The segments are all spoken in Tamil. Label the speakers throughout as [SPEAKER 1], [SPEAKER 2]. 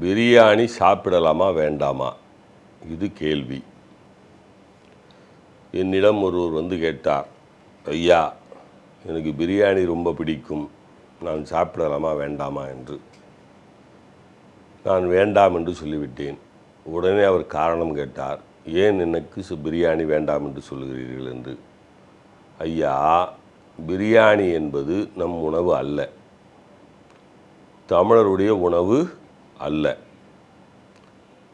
[SPEAKER 1] பிரியாணி சாப்பிடலாமா வேண்டாமா? இது கேள்வி. என்னிடம் ஒருவர் வந்து கேட்டார் ஐயா எனக்கு பிரியாணி ரொம்ப பிடிக்கும். நான் சாப்பிடலாமா வேண்டாமா? என்று. நான் வேண்டாம் என்று சொல்லிவிட்டேன். உடனே அவர் காரணம் கேட்டார் ஏன் எனக்கு பிரியாணி வேண்டாம் என்று சொல்கிறீர்கள் என்று. ஐயா பிரியாணி என்பது நம் உணவு அல்ல. தமிழருடைய உணவு அல்ல.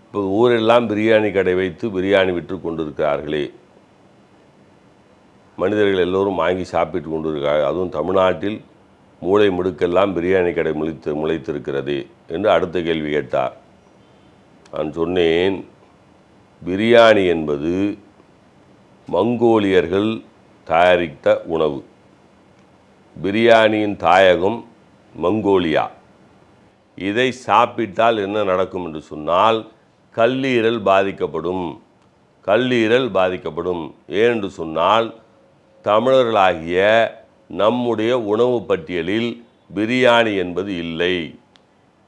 [SPEAKER 1] இப்போ ஊரெல்லாம் பிரியாணி கடை வைத்து பிரியாணி விற்று கொண்டிருக்கிறார்களே. மனிதர்கள் எல்லோரும் வாங்கி சாப்பிட்டு கொண்டிருக்கிறார்கள். அதுவும் தமிழ்நாட்டில் மூளை முடுக்கெல்லாம் பிரியாணி கடை முளைத்து முளைத்திருக்கிறதே என்று அடுத்த கேள்வி கேட்டார். நான் சொன்னேன் பிரியாணி என்பது மங்கோலியர்கள் தயாரித்த உணவு. பிரியாணியின் தாயகம் மங்கோலியா. இதை சாப்பிட்டால் என்ன நடக்கும் என்று சொன்னால் கல்லீரல் பாதிக்கப்படும். கல்லீரல் பாதிக்கப்படும். ஏனென்று சொன்னால் தமிழர்களாகிய நம்முடைய உணவு பட்டியலில் பிரியாணி என்பது இல்லை.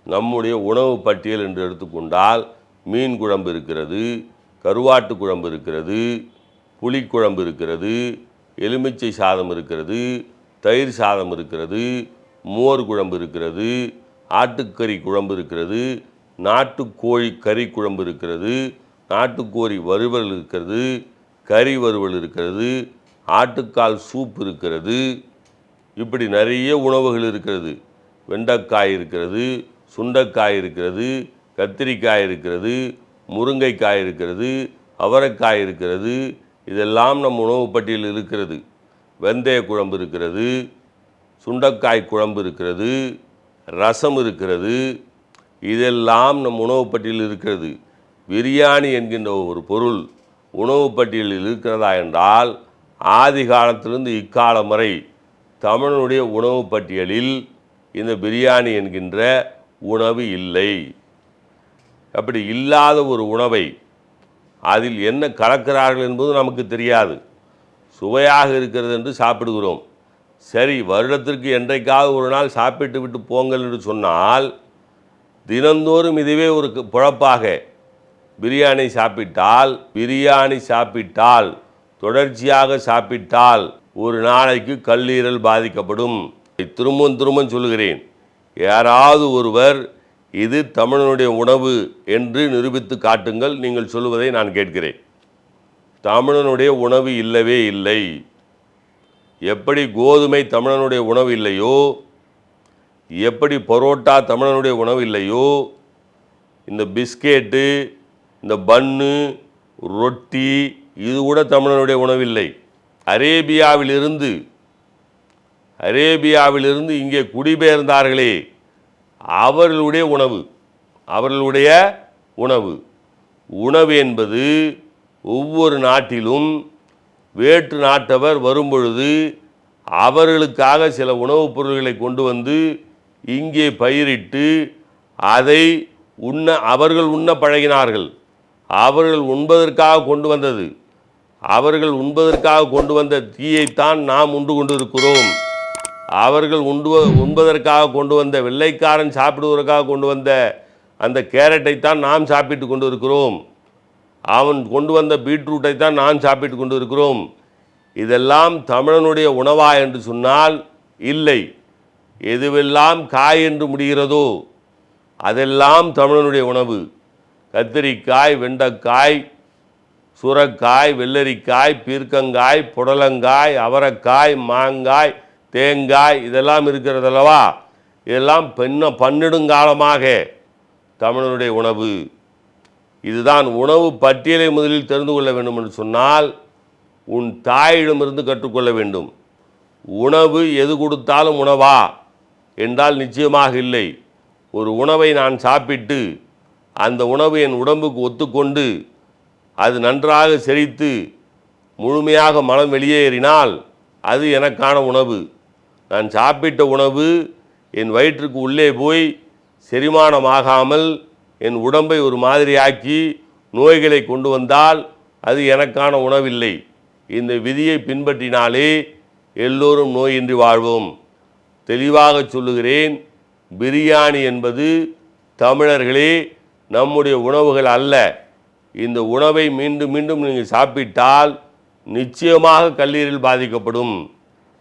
[SPEAKER 1] நம்முடைய உணவு பட்டியல் என்று எடுத்துக்கொண்டால் மீன் குழம்பு இருக்கிறது கருவாட்டு குழம்பு இருக்கிறது புளிக்குழம்பு இருக்கிறது எலுமிச்சை சாதம் இருக்கிறது தயிர் சாதம் இருக்கிறது மோர் குழம்பு இருக்கிறது ஆட்டுக்கறி குழம்பு இருக்கிறது நாட்டுக்கோழி கறி குழம்பு இருக்கிறது நாட்டுக்கோழி வறுவல் இருக்கிறது கறி வறுவல் இருக்கிறது ஆட்டுக்கால் சூப் இருக்கிறது இப்படி நிறைய உணவுகள் இருக்கிறது. வெண்டைக்காய் இருக்கிறது சுண்டைக்காய் இருக்கிறது கத்திரிக்காய் இருக்கிறது முருங்கைக்காய் இருக்கிறது அவரைக்காய் இருக்கிறது இதெல்லாம் நம் உணவு பட்டியலில் இருக்கிறது. வெந்தய குழம்பு இருக்கிறது சுண்டைக்காய் குழம்பு இருக்கிறது ரசம் இருக்கிறது இதெல்லாம் நம் உணவு பட்டியலில் இருக்கிறது. பிரியாணி என்கின்ற ஒரு பொருள் உணவு பட்டியலில் இருக்கிறதா என்றால் ஆதி காலத்திலிருந்து இக்காலம் வரை தமிழனுடைய உணவு பட்டியலில் இந்த பிரியாணி என்கின்ற உணவு இல்லை. அப்படி இல்லாத ஒரு உணவை அதில் என்ன கலக்கிறார்கள் என்பது நமக்கு தெரியாது. சுவையாக இருக்கிறது என்று சாப்பிடுகிறோம். சரி வருடத்திற்கு என்றைக்காவது ஒரு நாள் சாப்பிட்டு விட்டு போங்கள் என்று சொன்னால் தினந்தோறும் இதுவே ஒரு புழப்பாக. பிரியாணி சாப்பிட்டால் பிரியாணி சாப்பிட்டால் தொடர்ச்சியாக சாப்பிட்டால் ஒரு நாளைக்கு கல்லீரல் பாதிக்கப்படும். திரும்பவும் திரும்பவும் சொல்லுகிறேன். யாராவது ஒருவர் இது தமிழனுடைய உணவு என்று நிரூபித்து காட்டுங்கள் நீங்கள் சொல்வதை நான் கேட்கிறேன். தமிழனுடைய உணவு இல்லவே இல்லை. எப்படி கோதுமை தமிழனுடைய உணவு இல்லையோ எப்படி பரோட்டா தமிழனுடைய உணவு இல்லையோ இந்த பிஸ்கெட்டு இந்த பன்னு ரொட்டி இது கூட தமிழனுடைய உணவில்லை அரேபியாவிலிருந்து அரேபியாவிலிருந்து இங்கே குடிபெயர்ந்தார்களே அவர்களுடைய உணவு அவர்களுடைய உணவு. உணவு என்பது ஒவ்வொரு நாட்டிலும் வேற்று நாட்டவர் வரும்பொழுது அவர்களுக்காக சில உணவுப் பொருள்களை கொண்டு வந்து இங்கே பயிரிட்டு அதை உண்ண அவர்கள் உண்ண பழகினார்கள். அவர்கள் உண்பதற்காக கொண்டு வந்தது. அவர்கள் உண்பதற்காக கொண்டு வந்த தீயைத்தான் நாம் உண்டு கொண்டிருக்கிறோம். அவர்கள் உண்டு உண்பதற்காக கொண்டு வந்த வெள்ளைக்காரன் சாப்பிடுவதற்காக கொண்டு வந்த அந்த கேரட்டை தான் நாம் சாப்பிட்டு கொண்டு இருக்கிறோம் அவன் கொண்டு வந்த பீட்ரூட்டை தான் நான் சாப்பிட்டு கொண்டு இருக்கிறோம் இதெல்லாம் தமிழனுடைய உணவா என்று சொன்னால் இல்லை. எதுவெல்லாம் காய் என்று முடிகிறதோ அதெல்லாம் தமிழனுடைய உணவு. கத்திரிக்காய் வெண்டைக்காய் சுரக்காய் வெள்ளரிக்காய் பீர்க்கங்காய் புடலங்காய் அவரைக்காய் மாங்காய் தேங்காய் இதெல்லாம் இருக்கிறதல்லவா? இதெல்லாம் பெண்ண பன்னெடுங்காலமாக தமிழனுடைய உணவு. இதுதான் உணவு பட்டியலை முதலில் தெரிந்து கொள்ள வேண்டும் என்று சொன்னால் உன் தாயிடமிருந்து கற்றுக்கொள்ள வேண்டும். உணவு எது கொடுத்தாலும் உணவா? என்றால் நிச்சயமாக இல்லை. ஒரு உணவை நான் சாப்பிட்டு அந்த உணவு என் உடம்புக்கு ஒத்துக்கொண்டு அது நன்றாக செரித்து முழுமையாக மனம் வெளியேறினால் அது எனக்கான உணவு. நான் சாப்பிட்ட உணவு என் வயிற்றுக்கு உள்ளே போய் செரிமானமாகாமல் என் உடம்பை ஒரு மாதிரியாக்கி நோய்களை கொண்டு வந்தால் அது எனக்கான உணவில்லை. இந்த விதியை பின்பற்றினாலே எல்லோரும் நோயின்றி வாழ்வோம். தெளிவாக சொல்லுகிறேன் பிரியாணி என்பது தமிழர்களே நம்முடைய உணவுகள் அல்ல. இந்த உணவை மீண்டும் மீண்டும் நீங்கள் சாப்பிட்டால் நிச்சயமாக கல்லீரல் பாதிக்கப்படும்.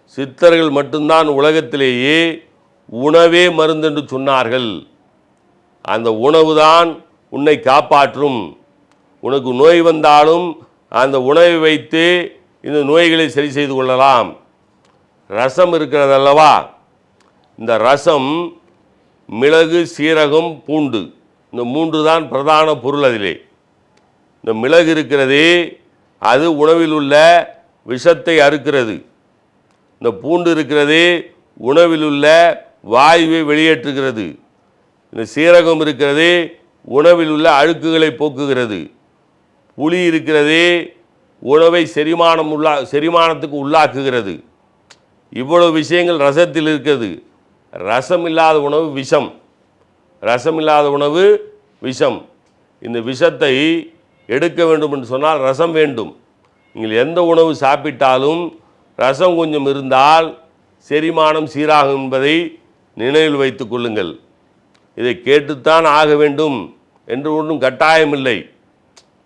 [SPEAKER 1] சித்தர்கள் மட்டும்தான் உலகத்திலேயே உணவே மருந்தென்று சொன்னார்கள். அந்த உணவுதான் உன்னை காப்பாற்றும். உனக்கு நோய் வந்தாலும் அந்த உணவை வைத்து இந்த நோய்களை சரி செய்து கொள்ளலாம். ரசம் இருக்கிறதல்லவா இந்த ரசம் மிளகு சீரகம் பூண்டு. இந்த மூன்று தான் பிரதான பொருள் அதிலே. இந்த மிளகு இருக்கிறதே அது உணவில் உள்ள விஷத்தை அறுக்கிறது. இந்த பூண்டு இருக்கிறதே உணவில் உள்ள வாயுவை வெளியேற்றுகிறது. இந்த சீரகம் இருக்கிறதே உணவில் உள்ள அழுக்குகளை போக்குகிறது. புளி இருக்கிறதே உணவை செரிமானம் உள்ளா செரிமானத்துக்கு உள்ளாக்குகிறது. இவ்வளவு விஷயங்கள் ரசத்தில் இருக்கிறது ரசம் இல்லாத உணவு விஷம். ரசம் இல்லாத உணவு விஷம். இந்த விஷத்தை எடுக்க வேண்டும் என்று சொன்னால் ரசம் வேண்டும். நீங்கள் எந்த உணவு சாப்பிட்டாலும் ரசம் கொஞ்சம் இருந்தால் செரிமானம் சீராகும் என்பதை நினைவில் வைத்துக் கொள்ளுங்கள். இதை கேட்டுத்தான் ஆக வேண்டும் என்று ஒன்றும் கட்டாயமில்லை.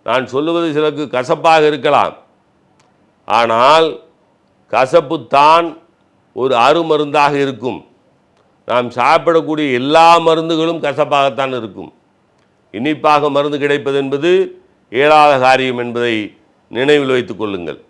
[SPEAKER 1] நான் சொல்லுவது சிலருக்கு கசப்பாக இருக்கலாம். ஆனால் கசப்புத்தான் ஒரு அருமருந்தாக இருக்கும். நாம் சாப்பிடக்கூடிய எல்லா மருந்துகளும் கசப்பாகத்தான் இருக்கும். இனிப்பாக மருந்து கிடைப்பது என்பது இயலாத காரியம் என்பதை நினைவில் வைத்துக் கொள்ளுங்கள்.